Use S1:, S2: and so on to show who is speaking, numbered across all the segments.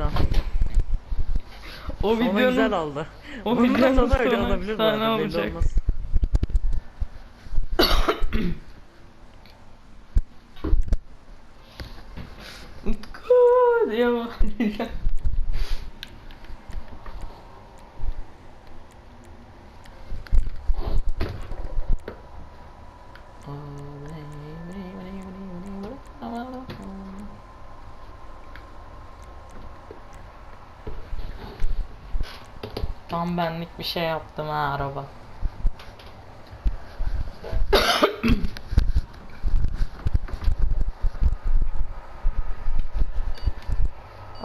S1: güzel.
S2: O
S1: Sonu
S2: videonun
S1: güzel oldu.
S2: o
S1: Bunun da
S2: videonun
S1: sonu öyle
S2: sonu
S1: olabilir
S2: efsane
S1: belli
S2: olacak.
S1: olmaz.
S2: Utku diye bağıracağım. Tam benlik bir şey yaptım ha araba.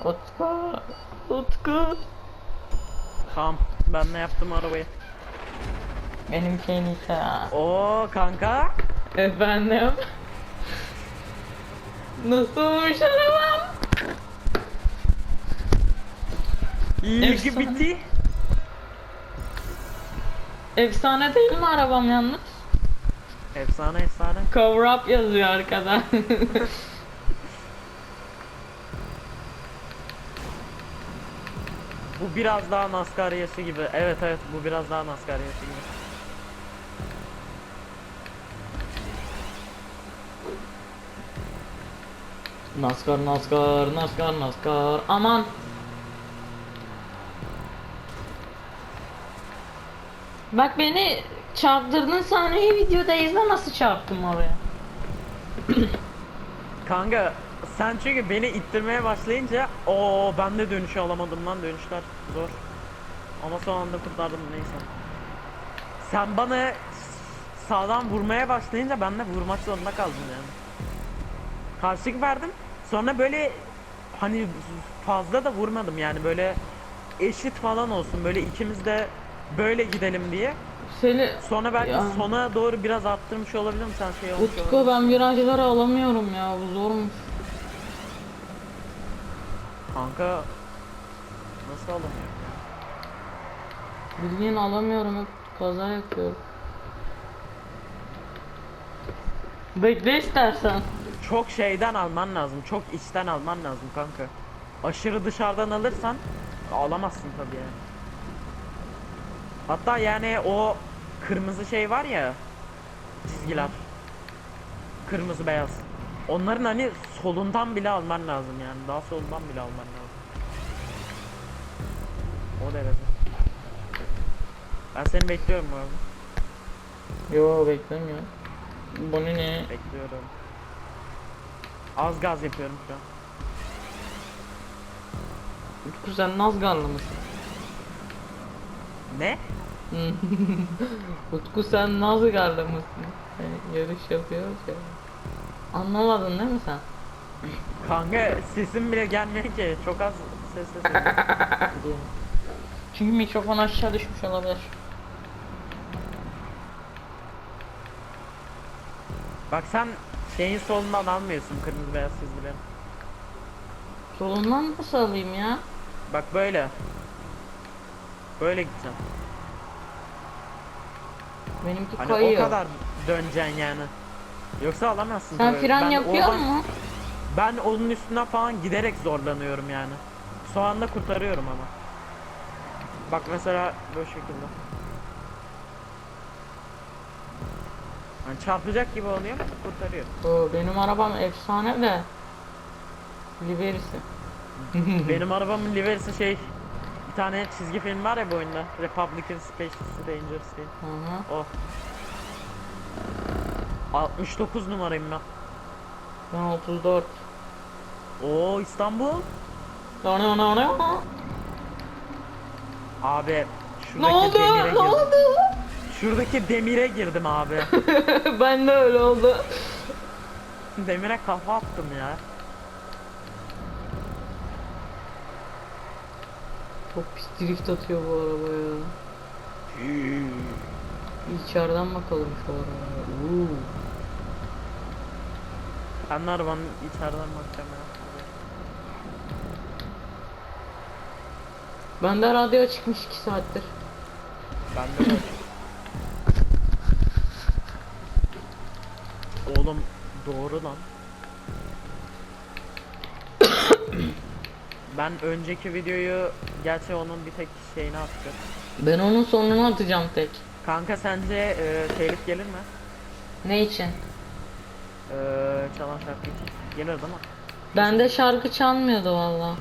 S2: Utku, Utku.
S1: Tamam ben ne yaptım arabayı.
S2: Benimki en iyisi ha.
S1: Oo kanka.
S2: Efendim? Nasılmış arabam?
S1: İyi ki bitti.
S2: Efsane değil mi arabam yalnız?
S1: Efsane efsane.
S2: Cover up yazıyor arkada.
S1: Bu biraz daha NASCAR yarışı gibi. Evet evet bu biraz daha NASCAR yarışı gibi.
S2: NASCAR, NASCAR, NASCAR, NASCAR. Aman. Bak beni çarptırdın sahneyi videoda izle nasıl çarptım oraya.
S1: Kanka sen çünkü beni ittirmeye başlayınca o ben de dönüşü alamadım lan dönüşler zor. Ama son anda kurtardım neyse. Sen bana sağdan vurmaya başlayınca ben de vurmak zorunda kaldım yani. Karşılık verdim. Sonra böyle hani fazla da vurmadım yani böyle eşit falan olsun böyle ikimiz de böyle gidelim diye.
S2: Seni
S1: Sonra belki
S2: Ya.
S1: sona doğru biraz arttırmış olabilirim sen şey olmuş
S2: Utku
S1: olabilir.
S2: ben virajları alamıyorum ya bu zormuş.
S1: Kanka nasıl alamıyor?
S2: Bildiğin alamıyorum hep kaza yapıyorum. Bekle istersen.
S1: Çok şeyden alman lazım. Çok içten alman lazım kanka. Aşırı dışarıdan alırsan alamazsın tabii yani. Hatta yani o kırmızı şey var ya çizgiler. Kırmızı beyaz. Onların hani solundan bile alman lazım yani. Daha solundan bile alman lazım. O derece. Ben seni bekliyorum bu arada.
S2: Yo beklemiyor. Bu ne?
S1: Bekliyorum. Az gaz yapıyorum şu an.
S2: Utku sen Nazgarlı mısın?
S1: Ne?
S2: Utku sen Nazgarlı mısın? Yani yarış yapıyoruz ya. Anlamadın değil mi sen?
S1: Kanka sesim bile gelmiyor ki. Çok az ses ses.
S2: Çünkü mikrofon aşağı düşmüş olabilir.
S1: Bak sen şeyin solundan almıyorsun kırmızı beyaz çizgileri.
S2: Solundan nasıl alayım ya?
S1: Bak böyle. Böyle gideceğim.
S2: Benimki
S1: Hani
S2: kayıyor.
S1: o kadar döneceksin yani. Yoksa alamazsın.
S2: Sen fren
S1: Ben
S2: yapıyor
S1: oradan-? Ben onun üstüne falan giderek zorlanıyorum yani. Son anda kurtarıyorum ama. Bak mesela böyle şekilde. Hani çarpacak gibi oluyor kurtarıyor.
S2: Oo, benim arabam efsane de. Liverisi.
S1: Benim arabamın liverisi şey bir tane çizgi film var ya bu oyunda. Republican Space Rangers diye.
S2: Hı hı.
S1: O. 69 numarayım ben.
S2: Ben 34.
S1: Oo İstanbul.
S2: Ne ne ne ne?
S1: Abi
S2: Ne
S1: şuradaki
S2: oldu?
S1: demire
S2: Ne oldu?
S1: Şuradaki demire girdim abi.
S2: ben de öyle oldu.
S1: demire kafa attım ya.
S2: Çok pis drift atıyor bu araba ya. İçeriden bakalım şu arabaya. Uuu.
S1: Ben de arabanın içeriden bakacağım ya.
S2: Bende radyo çıkmış 2 saattir.
S1: Ben de. Oğlum doğru lan. Ben önceki videoyu gerçi onun bir tek şeyini attım.
S2: Ben onun sonunu atacağım tek.
S1: Kanka sence e, telif gelir mi?
S2: Ne için?
S1: E, çalan şarkı için. Gelir değil mi?
S2: Bende şarkı çalmıyordu valla.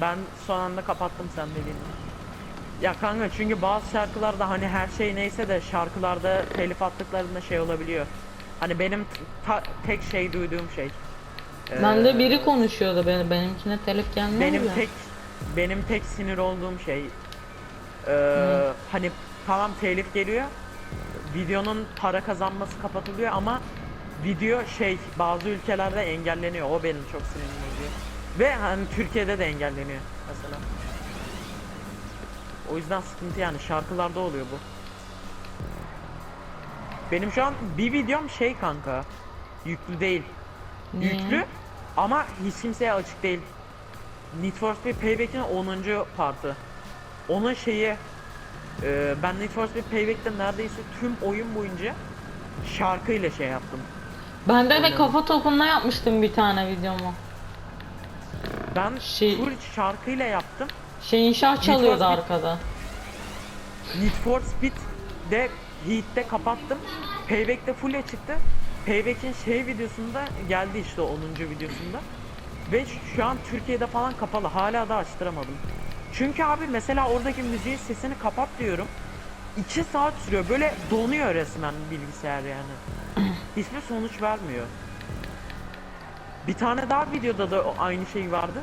S1: Ben son anda kapattım sen dediğin. Ya kanka çünkü bazı şarkılarda hani her şey neyse de şarkılarda telif attıklarında şey olabiliyor. Hani benim tek şey duyduğum şey. E,
S2: Bende biri konuşuyordu benim benimkine telif gelmedi
S1: benim
S2: de.
S1: tek benim tek sinir olduğum şey e, hani tamam telif geliyor. Videonun para kazanması kapatılıyor ama video şey bazı ülkelerde engelleniyor. O benim çok sinirimi bozuyor. Ve hani Türkiye'de de engelleniyor mesela. O yüzden sıkıntı yani şarkılarda oluyor bu. Benim şu an bir videom şey kanka. Yüklü değil.
S2: Niye?
S1: Yüklü ama hiç kimseye açık değil. Need for Speed Payback'in 10. partı. Onun şeyi e, ben Need for Speed Payback'te neredeyse tüm oyun boyunca şarkıyla şey yaptım.
S2: Bende de
S1: Oynadım.
S2: kafa topunda yapmıştım bir tane videomu.
S1: Ben
S2: Şey-
S1: full şarkıyla yaptım.
S2: Şey inşaat çalıyordu
S1: Speed-
S2: arkada.
S1: Need for Speed'de Heat'te kapattım. Payback'te full'e çıktı. Payback'in şey videosunda geldi işte 10. videosunda. Ve şu an Türkiye'de falan kapalı. Hala da açtıramadım. Çünkü abi mesela oradaki müziğin sesini kapat diyorum. 2 saat sürüyor. Böyle donuyor resmen bilgisayar yani. Hiçbir sonuç vermiyor. Bir tane daha videoda da aynı şey vardı.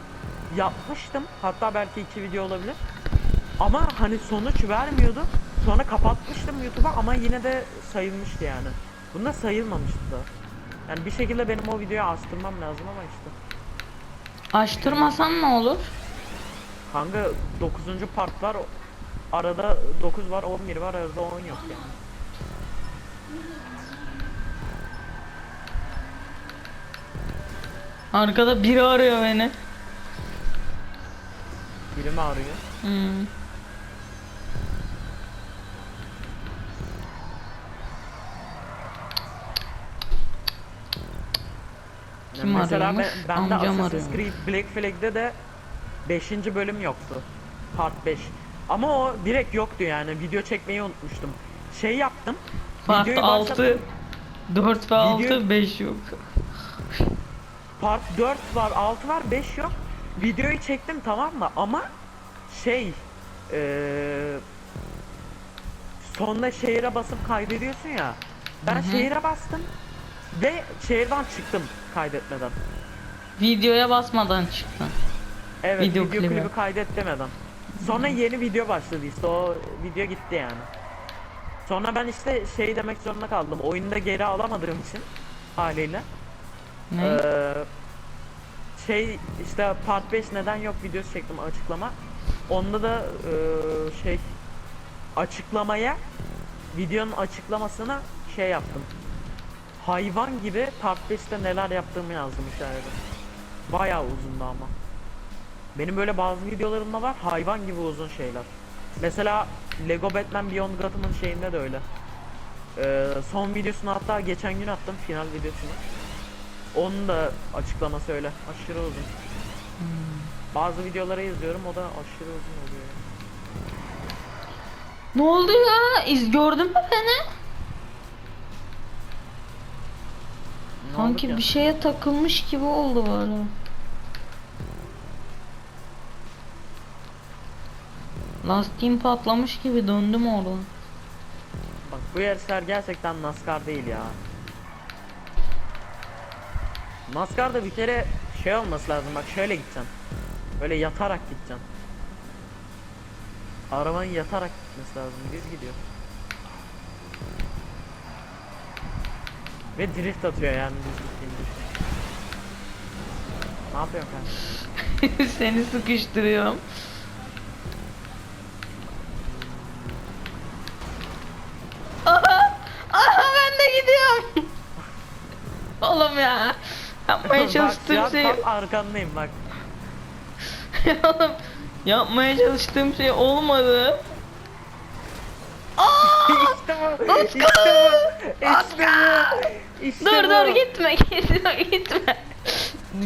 S1: Yapmıştım. Hatta belki iki video olabilir. Ama hani sonuç vermiyordu. Sonra kapatmıştım YouTube'a ama yine de sayılmıştı yani. Bunda sayılmamıştı da. Yani bir şekilde benim o videoyu astırmam lazım ama işte.
S2: Açtırmasan ne olur?
S1: Kanka 9. part var. Arada 9 var, 11 var, arada 10 yok yani.
S2: Arkada biri arıyor beni.
S1: Biri mi arıyor?
S2: Hmm.
S1: Mesela
S2: arıyormuş?
S1: ben, bende
S2: Amcam
S1: Assassin's
S2: arıyormuş.
S1: Creed Black Flag'de de 5. bölüm yoktu. Part 5. Ama o direkt yoktu yani. Video çekmeyi unutmuştum. Şey yaptım.
S2: Part
S1: videoyu
S2: 6
S1: başlattım.
S2: 4 ve 6
S1: Video-
S2: 5 yok.
S1: Part 4 var, 6 var, 5 yok. Videoyu çektim tamam mı? Ama şey eee sonunda şehire basıp kaydediyorsun ya. Ben şehire bastım ve şehirden çıktım kaydetmeden.
S2: Videoya basmadan çıktın.
S1: Evet
S2: Video
S1: video,
S2: klibi.
S1: klibi kaydet demeden. Sonra yeni video başladı işte o video gitti yani. Sonra ben işte şey demek zorunda kaldım. Oyunda geri alamadığım için haliyle.
S2: Ne?
S1: Ee, şey işte part 5 neden yok videosu çektim açıklama. Onda da ee, şey açıklamaya videonun açıklamasına şey yaptım. Hayvan gibi part 5'te neler yaptığımı yazdım hikayede. Bayağı uzundu ama. Benim böyle bazı videolarımda var hayvan gibi uzun şeyler. Mesela Lego Batman Beyond Gotham'ın şeyinde de öyle. Ee, son videosunu hatta geçen gün attım final videosunu. Onun da açıklaması öyle. Aşırı uzun. Bazı videoları izliyorum o da aşırı uzun oluyor.
S2: Ne oldu ya? İz gördün mü beni? Sanki bir şeye takılmış gibi oldu böyle. Lastiğim patlamış gibi döndüm oradan.
S1: Bak bu yarışlar gerçekten NASCAR değil ya. NASCAR'da bir kere şey olması lazım bak şöyle gideceksin. Böyle yatarak gideceksin. Arabanın yatarak gitmesi lazım. Düz gidiyor. Ve drift atıyor yani gittiğinde. Ne yapıyorsun kanka?
S2: Seni sıkıştırıyorum. Aha! Aha ben de gidiyorum. Oğlum ya. Yapmaya
S1: Bak
S2: çalıştığım
S1: ya
S2: şey...
S1: tam arkandayım bak.
S2: Oğlum yapmaya çalıştığım şey olmadı. Aa!
S1: işte bu. İşte bu. İşte bu. İşte
S2: Dur
S1: bu.
S2: dur gitme gitme gitme.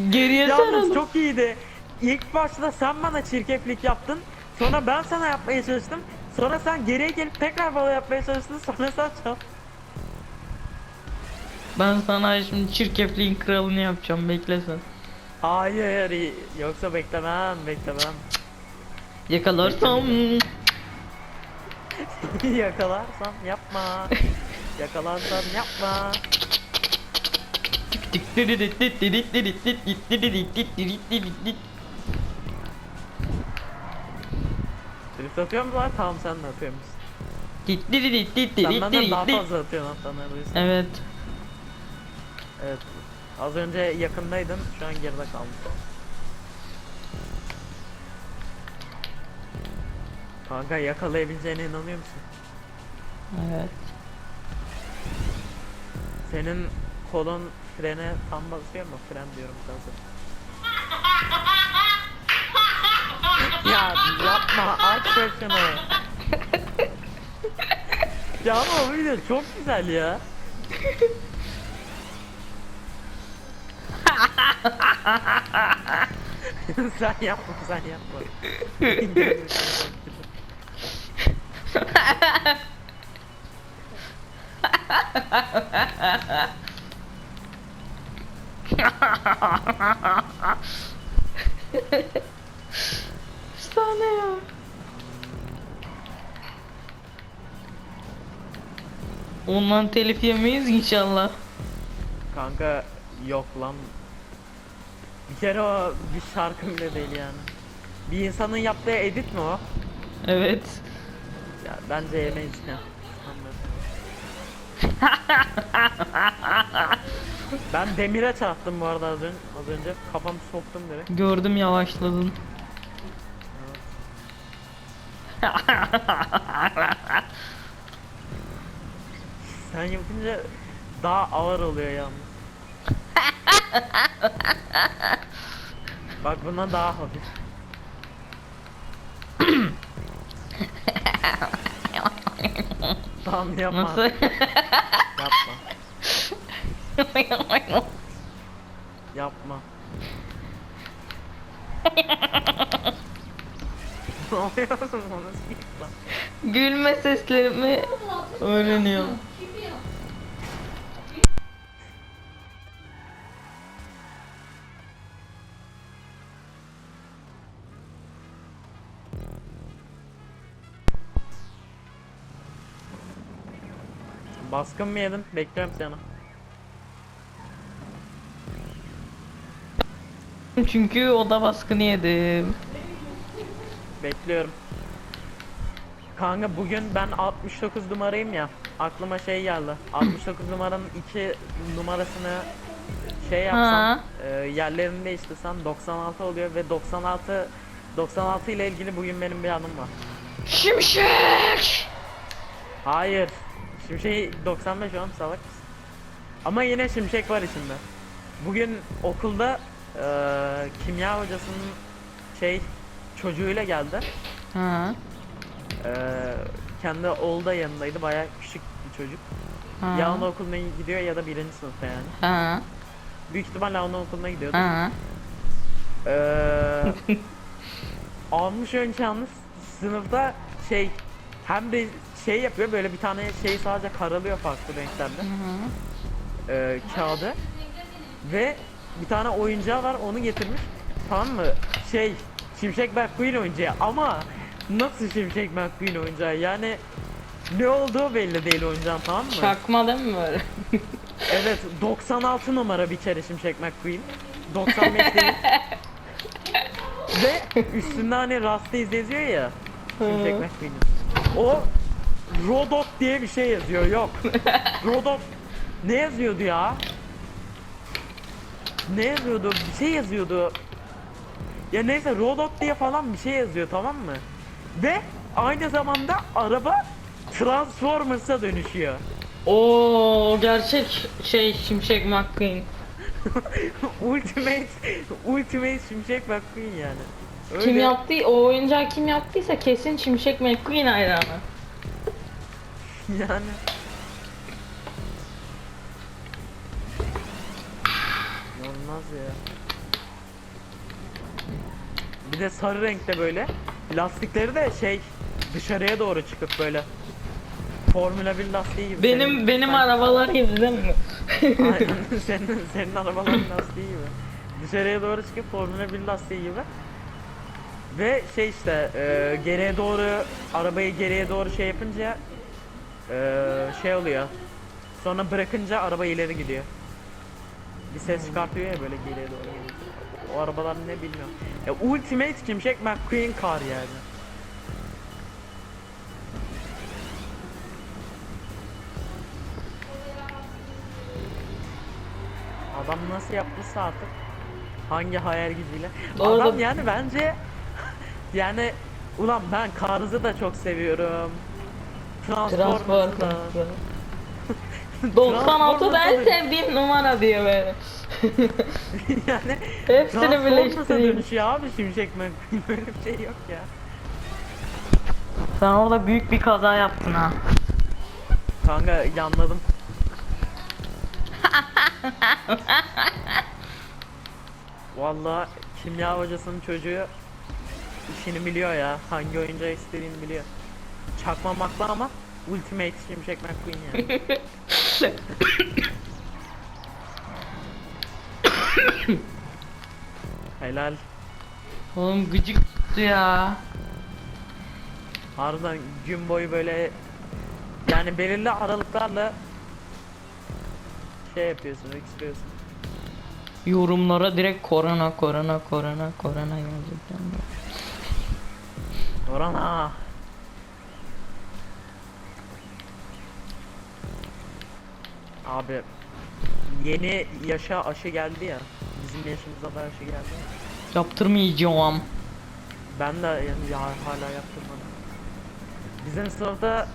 S2: Geriye
S1: Yalnız
S2: sarıldım.
S1: çok iyiydi. ilk başta sen bana çirkeflik yaptın. Sonra ben sana yapmaya çalıştım. Sonra sen geriye gelip tekrar bana yapmaya çalıştın. Sonra sen çal.
S2: Ben sana şimdi çirkefliğin kralını yapacağım bekle sen.
S1: Hayır. i- Yoksa beklemem, beklemem.
S2: Yakalarsam
S1: Yakalarsam yapma. Yakalarsam yapma. Drift atıyor musun lan? Tamam sen de atıyor musun? Sen benden daha fazla atıyorsun hatta neredeyse.
S2: Evet.
S1: Evet. Az önce yakındaydın, şu an geride kaldın. Kanka yakalayabileceğine inanıyor musun?
S2: Evet.
S1: Senin kolun frene tam basıyor mu? Fren diyorum sana. ya yapma aç şunu. ya ama o video çok güzel ya. sen yapma sen yapma.
S2: Efsane ya. Ondan telif yemeyiz inşallah.
S1: Kanka yok lan. Bir kere o bir şarkı bile değil yani. Bir insanın yaptığı edit mi o?
S2: Evet.
S1: Ya bence yemeyiz ya. Ben demire çarptım bu arada az önce, az önce. Kafamı soktum direkt.
S2: Gördüm yavaşladın.
S1: Sen yapınca daha ağır oluyor yalnız. Bak bundan daha hafif. Tamam yapma.
S2: Nasıl?
S1: Yapma. Yapma. ne oluyorsun lan.
S2: Gülme seslerimi öğreniyorum.
S1: Baskın mı yedin? Bekliyorum seni.
S2: Çünkü oda baskını yedim.
S1: Bekliyorum. Kanka bugün ben 69 numarayım ya. Aklıma şey geldi. 69 numaranın iki numarasını şey yapsam,
S2: Ha.
S1: e, yerlerini değiştirsem 96 oluyor ve 96 96 ile ilgili bugün benim bir anım var.
S2: Şimşek!
S1: Hayır. Şimşek 95 oğlum salak mısın? Ama yine şimşek var içinde. Bugün okulda e, kimya hocasının şey çocuğuyla geldi.
S2: Ha.
S1: E, kendi oğlu da yanındaydı. Bayağı küçük bir çocuk.
S2: Ha.
S1: Ya anaokuluna gidiyor ya da birinci sınıfta yani.
S2: Ha.
S1: Büyük ihtimalle anaokuluna gidiyordu.
S2: Ha.
S1: Eee almış önce yalnız sınıfta şey hem de şey yapıyor böyle bir tane şey sadece karalıyor farklı renklerde eee, kağıdı ve bir tane oyuncağı var onu getirmiş tamam mı şey Şimşek McQueen oyuncağı ama nasıl Şimşek McQueen oyuncağı yani ne olduğu belli değil oyuncağın tamam mı?
S2: Çakma değil mi böyle?
S1: Evet 96 numara bir kere Şimşek McQueen. 95 değil. Ve üstünde hani Rastiz yazıyor ya. Şimşek. McQueen'in. O Rodot diye bir şey yazıyor. Yok. Rodot ne yazıyordu ya? Ne yazıyordu? Bir şey yazıyordu. Ya neyse Rodot diye falan bir şey yazıyor tamam mı? Ve aynı zamanda araba Transformers'a dönüşüyor.
S2: Oo gerçek şey Şimşek McQueen.
S1: Ultimate Ultimate Şimşek McQueen yani. Öyle.
S2: Kim yaptı? O oyuncağı kim yaptıysa kesin Şimşek McQueen hayranı.
S1: Yani. Olmaz ya. Bir de sarı renkte böyle. Lastikleri de şey dışarıya doğru çıkıp böyle. Formula 1 lastiği gibi.
S2: Benim
S1: Senin-
S2: benim
S1: sen-
S2: arabalar gibi değil mi?
S1: Aynen senin, senin arabaların lastiği gibi. Dışarıya doğru çıkıp Formula 1 lastiği gibi. Ve şey işte e, geriye doğru arabayı geriye doğru şey yapınca e, şey oluyor. Sonra bırakınca araba ileri gidiyor. Bir ses çıkartıyor ya böyle geriye doğru. geliyor. O arabalar ne bilmiyorum. Ya Ultimate Şimşek McQueen kar yani. Adam nasıl yapmışsa artık hangi hayal gücüyle.
S2: Doğru
S1: Adam
S2: da-
S1: yani bence yani ulan ben Cars'ı da çok seviyorum.
S2: Transport.
S1: Transformers'ı da.
S2: 96 da en
S1: Transformers'ı da-
S2: sevdiğim numara diyor böyle.
S1: yani
S2: Hepsini birleştireyim.
S1: dönüşüyor abi Şimşek McQueen böyle bir şey yok ya.
S2: Sen orada büyük bir kaza yaptın ha.
S1: Kanka yanladım. Vallahi kimya hocasının çocuğu işini biliyor ya. Hangi oyuncağı istediğini biliyor. Çakmamakla ama Ultimate Şimşek McQueen yani. Helal.
S2: Oğlum gıcık tuttu ya.
S1: Harbiden gün boyu böyle yani belirli aralıklarla şey yapıyorsun, öksürüyorsun.
S2: Yorumlara direkt korona korona korona korona yazacaklar.
S1: Korona. Abi yeni yaşa aşı geldi ya. Bizim yaşımıza da aşı geldi. ya.
S2: Yaptırmayacağım.
S1: Ben de yani ya, hala yaptırmadım. Bizim sınıfta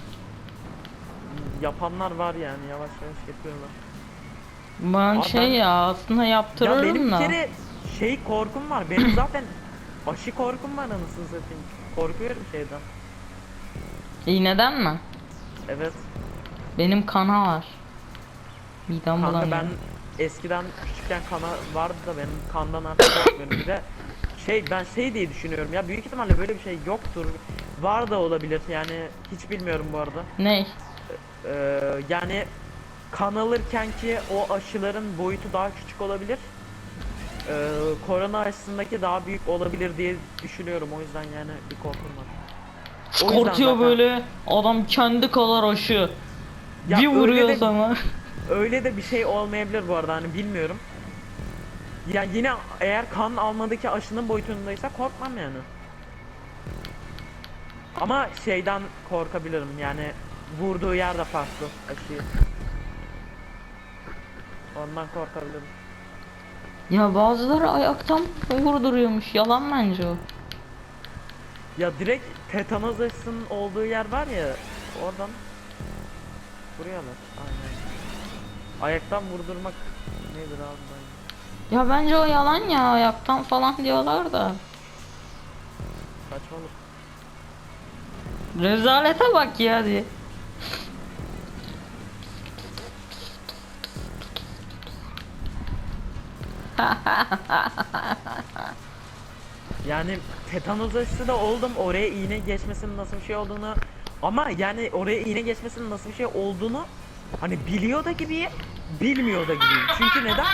S1: yapanlar var yani yavaş yavaş yapıyorlar.
S2: Ben
S1: Abi
S2: şey
S1: ben-
S2: ya aslında
S1: Ya
S2: yaptırırım
S1: benim bir
S2: da.
S1: kere şey korkum var. Benim zaten aşı korkum var anasını satayım. Korkuyorum şeyden.
S2: İğneden mi?
S1: Evet.
S2: Benim kana var. Midem
S1: Kanka
S2: bulanıyor.
S1: ben eskiden küçükken kana vardı da benim kandan artık korkmuyorum. Bir de şey ben şey diye düşünüyorum ya büyük ihtimalle böyle bir şey yoktur. Var da olabilir yani hiç bilmiyorum bu arada.
S2: Ney?
S1: Ee, yani kan alırken ki o aşıların boyutu daha küçük olabilir. Ee, korona aşısındaki daha büyük olabilir diye düşünüyorum o yüzden yani bir korkum var. O yüzden
S2: Çıkartıyor
S1: zaten-
S2: böyle adam kendi kadar aşı.
S1: Ya
S2: bir
S1: öyle
S2: vuruyor
S1: de-
S2: sana.
S1: Öyle de bir şey olmayabilir bu arada hani bilmiyorum. Ya yine eğer kan almadaki aşının boyutundaysa korkmam yani. Ama şeyden korkabilirim yani vurduğu yer de farklı aşıyı. Ondan korkabilirim.
S2: Ya bazıları ayaktan vurduruyormuş. Yalan bence o.
S1: Ya direkt tetanoz aşısının olduğu yer var ya oradan vuruyorlar. Aynen. Ayaktan vurdurmak nedir abi ben?
S2: Ya bence o yalan ya ayaktan falan diyorlar da.
S1: Saçmalık.
S2: Rezalete bak ya diye.
S1: Yani tetanoz da oldum. Oraya iğne geçmesinin nasıl bir şey olduğunu ama yani oraya iğne geçmesinin nasıl bir şey olduğunu hani biliyor da gibiyim, bilmiyor da gibiyim. Çünkü neden?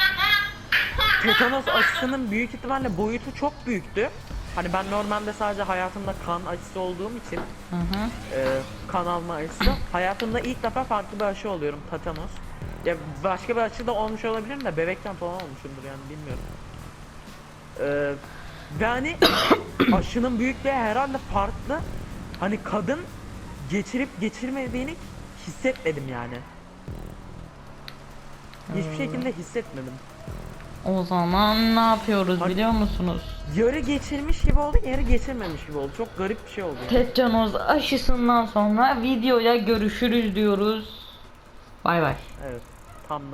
S1: Tetanos aşısının büyük ihtimalle boyutu çok büyüktü. Hani ben normalde sadece hayatımda kan aşısı olduğum için
S2: Hı hı.
S1: e, kan alma aşısı. Hayatımda ilk defa farklı bir aşı oluyorum tetanos. Ya başka bir aşı da olmuş olabilirim de bebekken falan olmuşumdur yani bilmiyorum. E, ve hani aşının büyüklüğü herhalde farklı. Hani kadın geçirip geçirmediğini hissetmedim yani. Hiçbir şekilde hissetmedim.
S2: O zaman ne yapıyoruz
S1: Hadi.
S2: biliyor musunuz?
S1: Yarı geçirmiş gibi oldu, yarı geçirmemiş gibi oldu. Çok garip bir şey oldu yani.
S2: Tetanoz aşısından sonra videoya görüşürüz diyoruz. Bay bay.
S1: Evet. Tam da